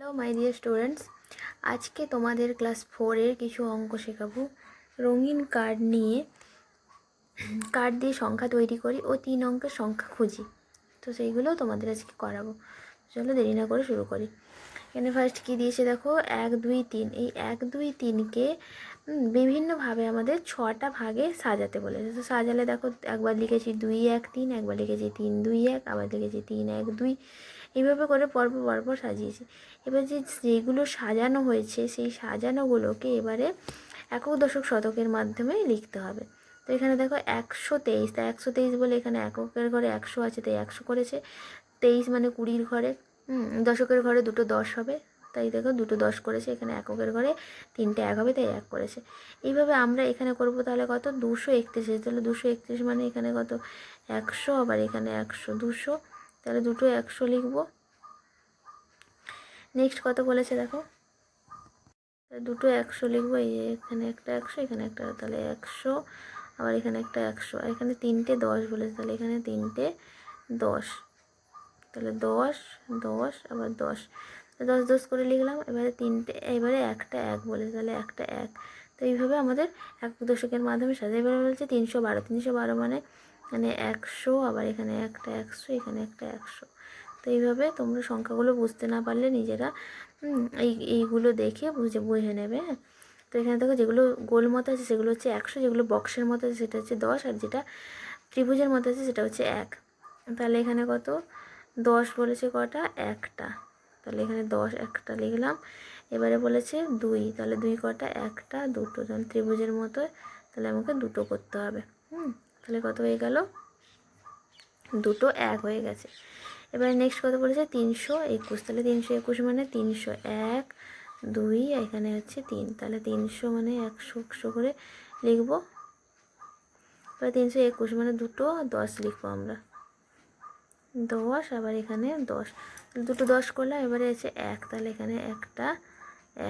Hello my dear students আজকে তোমাদের class ফোরের কিছু অঙ্ক শেখাবো। রঙিন কার্ড নিয়ে কার্ড দিয়ে সংখ্যা তৈরি করি ও তিন অঙ্কের সংখ্যা খুঁজি। তো সেইগুলো তোমাদের আজকে করাবো। চলো দেরি না করে শুরু করি। এখানে ফার্স্ট কী দিয়েছে দেখো? এক, দুই, তিন। এই এক, দুই, তিনকে বিভিন্নভাবে আমাদের ছটা ভাগে সাজাতে বলেছে। তো সাজালে দেখো, একবার লিখেছি দুই, এক, তিন, একবার লিখেছি তিন, দুই, এক, আবার লিখেছি তিন, এক, দুই। এইভাবে করে পরপর পরপর সাজিয়েছি। এবার যে যেগুলো সাজানো হয়েছে, সেই সাজানোগুলোকে এবারে একক দশক শতকের মাধ্যমে লিখতে হবে। তো এখানে দেখো একশো তেইশ, তা একশো তেইশ বলে এখানে এককের ঘরে একশো আছে, তাই একশো করেছে। তেইশ মানে কুড়ির ঘরে দশকের ঘরে দুটো দশ হবে, তাই দেখো দুটো দশ করেছে, এখানে এককের ঘরে তিনটে এক হবে, তাই এক করেছে। এইভাবে আমরা এখানে করব তাহলে কত? দুশো একত্রিশ, তাহলে দুশো একত্রিশ মানে এখানে কত? একশো, আবার এখানে একশো, দুশো, তাহলে দুটো একশো লিখব। নেক্সট কত বলেছে দেখো? দুটো একশো লিখব, এই এখানে একটা একশো, এখানে একটা তাহলে একশো, আবার এখানে একটা একশো, আর এখানে তিনটে দশ বলেছে, তাহলে এখানে তিনটে দশ। তাহলে দশ দশ, আবার দশ। দশ দশ করে লিখলাম, এবারে তিনটে, এবারে একটা এক বলেছে, তাহলে একটা এক। তো এইভাবে আমাদের এক দশকের মাধ্যমে সাজা এবারে বলছে তিনশো বারো তিনশো বারো মানে মানে একশো, আবার এখানে একটা একশো, এখানে একটা একশো। তো এইভাবে তোমরা সংখ্যাগুলো বুঝতে না পারলে নিজেরা এই, এইগুলো দেখে বুঝে বুঝে নেবে হ্যাঁ? তো এখানে দেখো যেগুলো গোল মতো আছে সেগুলো হচ্ছে একশো, যেগুলো বক্সের মতো আছে সেটা হচ্ছে দশ, আর যেটা ত্রিভুজের মতো আছে সেটা হচ্ছে এক। তাহলে এখানে কত? দশ বলেছে কটা? একটা। তাহলে এখানে দশ, একটা লিখলাম। এবারে বলেছে দুই। তাহলে দুই কটা? একটা, দুটো। যেমন ত্রিভুজের মতো তাহলে আমাকে দুটো করতে হবে। হুম, তাহলে কত হয়ে গেল? দুটো এক হয়ে গেছে। এবারে নেক্সট কত বলেছে তিনশো একুশ। তাহলে তিনশো একুশ মানে তিনশো এক, দুই এখানে হচ্ছে তিন। তাহলে তিনশো মানে একশো একশো করে লিখব। এবার তিনশো একুশ মানে দুটো দশ লিখব আমরা। দশ, আবার এখানে দশ। দুটো দশ করলাম, এবারে আছে এক। তাহলে এখানে একটা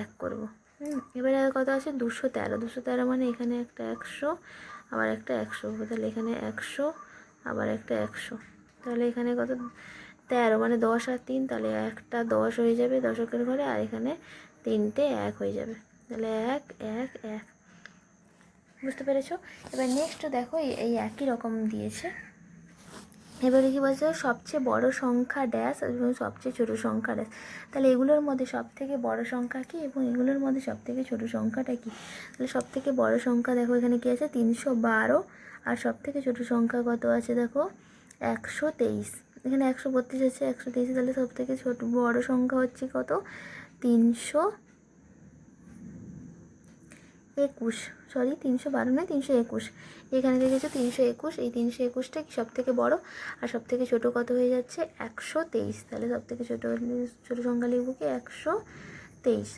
এক করব। হুম, এবারে কত আছে? দুশো তেরো। দুশো তেরো মানে এখানে একটা একশো, আবার একটা একশো। তাহলে এখানে একশো, আবার একটা একশো। তাহলে এখানে কত? তেরো মানে দশ আর তিন, তাহলে একটা দশ হয়ে যাবে দশকের ঘরে, আর এখানে তিনটে এক হয়ে যাবে। তাহলে এক এক এক। বুঝতে পেরেছ? এবার নেক্সট দেখো, এই- একই রকম দিয়েছে। এবারে কি বলছে, সবচেয়ে বড় সংখ্যা ড্যাশ এবং সবচেয়ে ছোট সংখ্যা ড্যাশ তাহলে এগুলোর মধ্যে সব থেকে বড় সংখ্যা কি এবং এগুলোর মধ্যে সব থেকে ছোট সংখ্যাটা কি? তাহলে সব থেকে বড় সংখ্যা দেখো, এখানে কি আছে? তিনশো বারো। আর সব থেকে ছোট সংখ্যা কত আছে দেখো? একশো তেইশ। এখানে একশো বত্রিশ আছে, একশো তেইশ, তাহলে সব থেকে ছোট, বড় সংখ্যা হচ্ছে কত? তিনশো একুশ সরি তিনশো বারো নয়, তিনশো একুশ। এখানে দেখেছ তিনশো একুশ, এই তিনশো একুশটা কি সব থেকে বড়? আর সব থেকে ছোটো কত হয়ে যাচ্ছে? একশো তেইশ, তাহলে সব থেকে ছোটো ছোটো সংখ্যা লিখব কি? একশো তেইশ।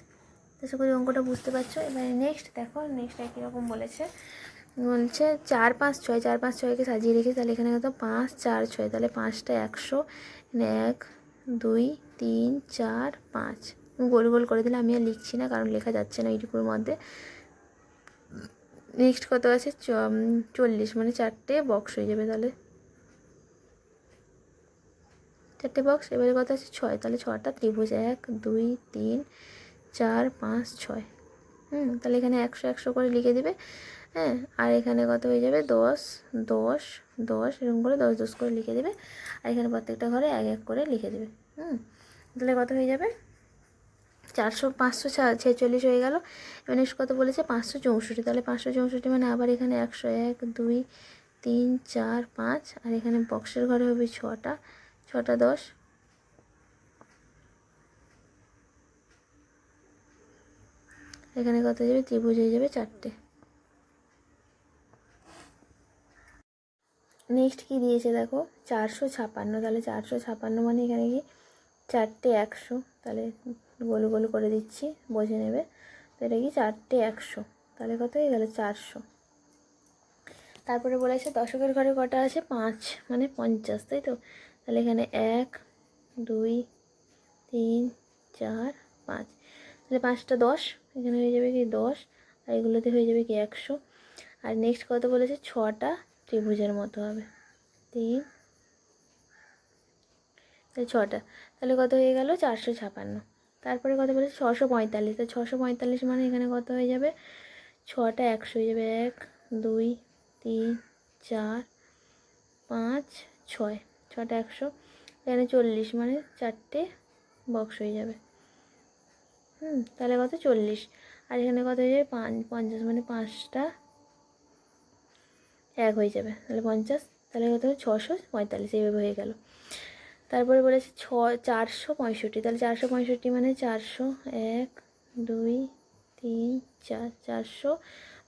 আশা করি অঙ্কটা বুঝতে পারছ। এবারে নেক্সট দেখো নেক্সট একই রকম বলেছে। বলছে চার পাঁচ ছয়, চার পাঁচ ছয়কে সাজিয়ে রেখে তাহলে এখানে কত? পাঁচ, চার, ছয়। তাহলে পাঁচটা একশো। এক, দুই, তিন, চার, পাঁচ। গোল গোল করে দিলে আমি আর লিখছি না, কারণ লেখা যাচ্ছে না এইটুকুর মধ্যে। নেক্সট কত আছে? চল্লিশ। মানে চারটে বক্স হয়ে যাবে তাহলে। চারটে বক্স এবারে কত আছে? ছয়। তাহলে ছটা ত্রিভুজ এক, দুই, তিন, চার, পাঁচ, ছয়। হুম, তাহলে এখানে একশো একশো করে লিখে দিবে। হ্যাঁ আর এখানে কত হয়ে যাবে? দশ দশ দশ, এরকম করে দশ দশ করে লিখে দেবে। আর এখানে প্রত্যেকটা ঘরে এক এক করে লিখে দেবে। হুম, তাহলে কত হয়ে যাবে? চারশো, পাঁচশো ছেচল্লিশ হয়ে গেল। নেক্সট কত বলেছে? পাঁচশো চৌষট্টি। তাহলে পাঁচশো চৌষট্টি মানে আবার এখানে একশো এক, দুই, তিন, চার, পাঁচ। আর এখানে বক্সের ঘরে হবে ছটা। ছটা দশ। এখানে কত যাবে, ত্রিভুজ হয়ে যাবে চারটে। নেক্সট কি দিয়েছে দেখো? চারশো ছাপান্ন, তাহলে চারশো ছাপান্ন মানে এখানে কি? চারটে একশো, তাহলে গোল গোল করে দিচ্ছি, বুঝে নেবে? তো এটা কি? চারটে একশো, তাহলে কত হয়ে গেল? চারশো। তারপরে বলেছে দশকের ঘরে কটা আছে? পাঁচ মানে পঞ্চাশ, তাই তো? তাহলে এখানে এক, দুই, তিন, চার, পাঁচ। তাহলে পাঁচটা দশ। এখানে হয়ে যাবে কি দশ, আর এগুলোতে হয়ে যাবে কি একশো। আর নেক্সট কত বলেছে? ছটা ত্রিভুজের মতো হবে। তিন, তাহলে ছটা। তাহলে কত হয়ে গেল? চারশো ছাপান্ন। তারপরে কত বলেছে? ছশো পঁয়তাল্লিশ। তো ছশো পঁয়তাল্লিশ মানে এখানে কত হয়ে যাবে? ছটা একশো হয়ে যাবে এক, দুই, তিন, চার, পাঁচ, ছয়। ছটা একশো। এখানে চল্লিশ মানে চারটে বক্স হয়ে যাবে। হুম, তাহলে কত? চল্লিশ। আর এখানে কত হয়ে যাবে? পঞ্চাশ মানে পাঁচটা এক হয়ে যাবে। তাহলে পঞ্চাশ, তাহলে কত ছশো পঁয়তাল্লিশ, এইভাবে হয়ে গেল। তারপরে বলেছে ছ, চারশো পঁয়ষট্টি। তাহলে চারশো পঁয়ষট্টি মানে চারশো এক, দুই, তিন, চার, চারশো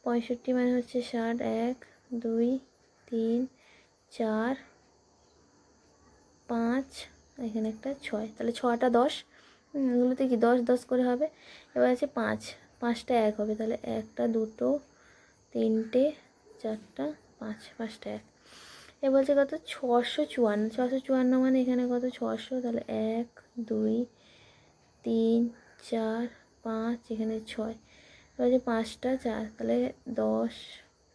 পঁয়ষট্টি মানে হচ্ছে ষাট, এক, দুই, তিন, চার, পাঁচ, এখানে একটা ছয়। তাহলে ছটা দশ। এগুলোতে কি দশ দশ করে হবে? এবার আছে পাঁচ। পাঁচটা এক হবে, তাহলে একটা, দুটো, তিনটে, চারটা, পাঁচ, পাঁচটা এক। এ বলছে কত? ছশো চুয়ান্ন। ছশো চুয়ান্ন মানে এখানে কত? ছশো। তাহলে এক, দুই, তিন, চার, পাঁচ, এখানে ছয়। এবার যে পাঁচটা, চার, তাহলে দশ,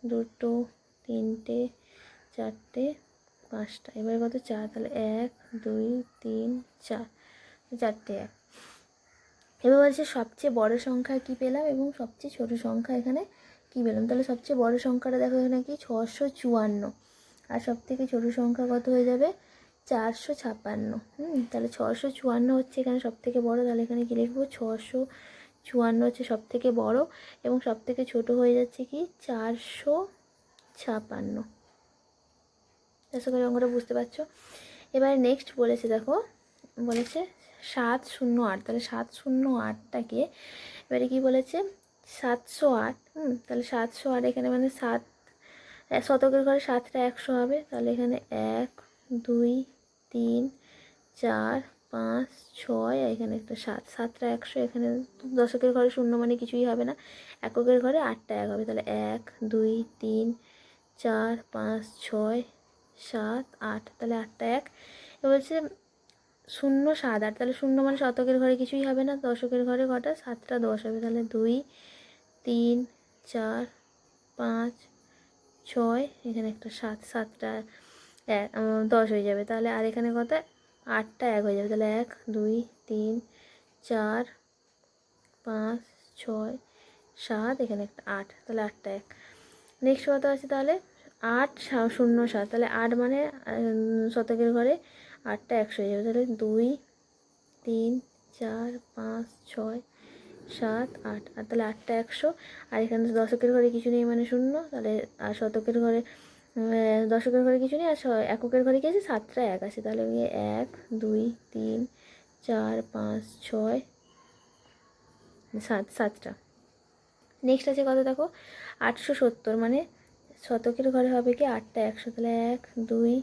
দুটো, তিনটে, চারটে, পাঁচটা। এবার কত? চার, তাহলে এক, দুই, তিন, চার। চারটে এক। এবার বলছে সবচেয়ে বড় সংখ্যা কি পেলাম এবং সবচেয়ে ছোট সংখ্যা এখানে কি পেলাম? তাহলে সবচেয়ে বড় সংখ্যাটা দেখো এখানে কি? ছশো চুয়ান্ন। আর সব থেকে ছোটো সংখ্যা কত হয়ে যাবে? চারশো ছাপ্পান্ন হুম, তাহলে ছশো চুয়ান্ন হচ্ছে এখানে সব থেকে বড়ো। তাহলে এখানে কী লিখব? ছশো চুয়ান্ন হচ্ছে সব থেকে বড়ো এবং সব থেকে ছোটো হয়ে যাচ্ছে কি? চারশো ছাপান্ন। আশা করি অঙ্কটা বুঝতে পারছ। এবার নেক্সট বলেছে দেখো, বলেছে সাত শূন্য আট, তাহলে সাত শূন্য আটটাকে এবারে কি বলেছে? সাতশো আট, হুম, তাহলে সাতশো আট এখানে মানে সাত শতকের ঘরে সাতটা একশো হবে, তাহলে এখানে এক, দুই, তিন, চার, পাঁচ, ছয়, এখানে একটা সাত, সাতটা একশো, এখানে দশকের ঘরে শূন্য মানে কিছুই হবে না, এককের ঘরে আটটা এক হবে, তাহলে এক, দুই, তিন, চার, পাঁচ, ছয়, সাত, আট, তাহলে আটটা এক। এবার বলছে শূন্য সাত আট তাহলে শূন্য মানে শতকের ঘরে কিছুই হবে না, দশকের ঘরে কটা? সাতটা দশ হবে, তাহলে দুই, তিন, চার, পাঁচ, ছয়, এখানে একটা সাত, সাতটা এক দশ হয়ে যাবে, তাহলে আর এখানে কত? আটটা এক হয়ে যাবে, তাহলে এক, দুই, তিন, চার, পাঁচ, ছয়, সাত, এখানে একটা আট, তাহলে আটটা এক। নেক্সট কত আছে তাহলে? আট শূন্য, সাত, তাহলে আট মানে শতকের ঘরে আটটা একশো হয়ে যাবে। তাহলে দুই, তিন, চার, পাঁচ, ছয়, সাত, আট। আর তাহলে আটটা একশো। আর এখানে দশকের ঘরে কিছু নেই মানে শূন্য। তাহলে আর শতকের ঘরে দশকের ঘরে কিছু নেই। আর এককের ঘরে কি আছে? সাতটা এক আছে। তাহলে গিয়ে এক, দুই, তিন, চার, পাঁচ, ছয়, সাত, সাতটা। নেক্সট আছে কত দেখো? আটশো সত্তর। মানে শতকের ঘরে হবে কি? আটটা একশো। তাহলে এক, দুই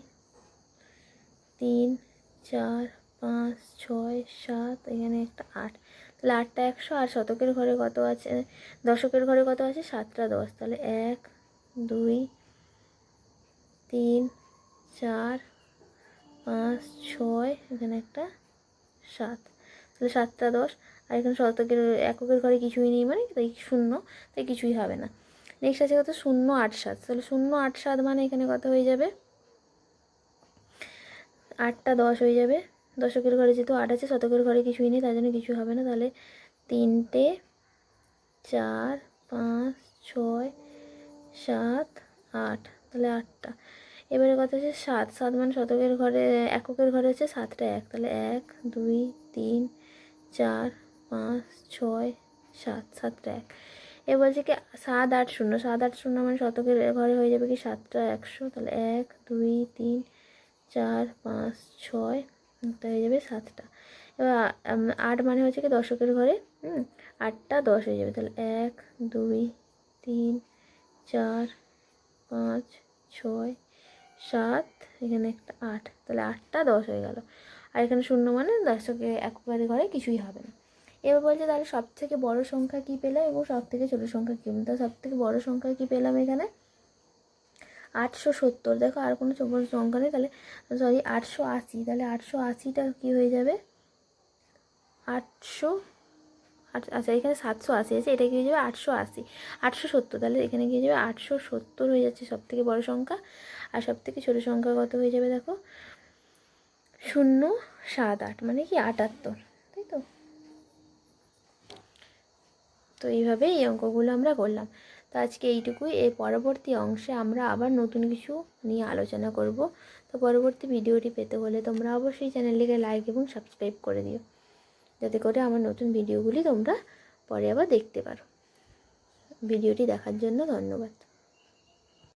তিন, চার, পাঁচ, ছয়, সাত, এখানে একটা আট। তাহলে আটটা একশো, আর শতকের ঘরে কত আছে? দশকের ঘরে কত আছে? সাতটা দশ। তাহলে এক, দুই, তিন, চার, পাঁচ, ছয়, এখানে একটা সাত। তাহলে সাতটা দশ। আর এখানে শতকের এককের ঘরে কিছুই নেই মানে তাই শূন্য, তাই কিছুই হবে না। নেক্সট আছে কত? শূন্য আট সাত। তাহলে শূন্য আট সাত মানে এখানে কত হয়ে যাবে? আটটা দশ হয়ে যাবে। দশকের ঘরে যেহেতু আট আছে, শতকের ঘরে কিছুই নেই, তার জন্য কিছু হবে না। তাহলে তিনটে, চার, পাঁচ, ছয়, সাত, আট, তাহলে আটটা। এবারে কথা হচ্ছে সাত। সাত মানে শতকের ঘরে, এককের ঘরে হচ্ছে সাতটা এক। তাহলে এক, দুই, তিন, চার, পাঁচ, ছয়, সাত, সাতটা এক। এ বলছে কি সাত, আট, শূন্য। সাত, আট, শূন্য মানে শতকের ঘরে হয়ে যাবে কি সাতটা একশো। তাহলে এক, দুই, তিন চার, পাঁচ, ছয় এটা হয়ে যাবে সাতটা। এবার আট মানে হচ্ছে কি দশকের ঘরে, হুম, আটটা দশ হয়ে যাবে। তাহলে এক, দুই, তিন, চার, পাঁচ, ছয়, সাত, এখানে একটা আট। তাহলে আটটা দশ হয়ে গেল। আর এখানে শূন্য মানে দশকে একবারে ঘরে কিছুই হবে না। এবার বলছে তাহলে সব থেকে বড় সংখ্যা কী পেলাম এবং সব থেকে ছোটো সংখ্যা কী তাহলে সব থেকে বড় সংখ্যা কী পেলাম এখানে? আটশো সত্তর। দেখো, আর কোনো ছোটো সংখ্যা নেই, তাহলে সরি আটশো আশি। তাহলে আটশো আশিটা কী হয়ে যাবে? আটশো, আট আচ্ছা এখানে সাতশো আশি আছে, এটা কি হয়ে যাবে? আটশো আশি। আটশো সত্তর, তাহলে এখানে কি হয়ে যাবে? আটশো সত্তর হয়ে যাচ্ছে সব থেকে বড় সংখ্যা। আর সব থেকে ছোটো সংখ্যা কত হয়ে যাবে দেখো? শূন্য সাত আট মানে কি আটাত্তর, তাই তো? তো এইভাবেই এই অঙ্কগুলো আমরা করলাম। তো আজকে এইটুকুই। এই পরবর্তী অংশে আমরা আবার নতুন কিছু নিয়ে আলোচনা করব। তো পরবর্তী ভিডিওটি পেতে হলে তোমরা অবশ্যই চ্যানেলটিকে লাইক এবং সাবস্ক্রাইব করে দিও। যাতে করে আমার নতুন ভিডিওগুলি তোমরা পরে আবার দেখতে পারো। ভিডিওটি দেখার জন্য ধন্যবাদ।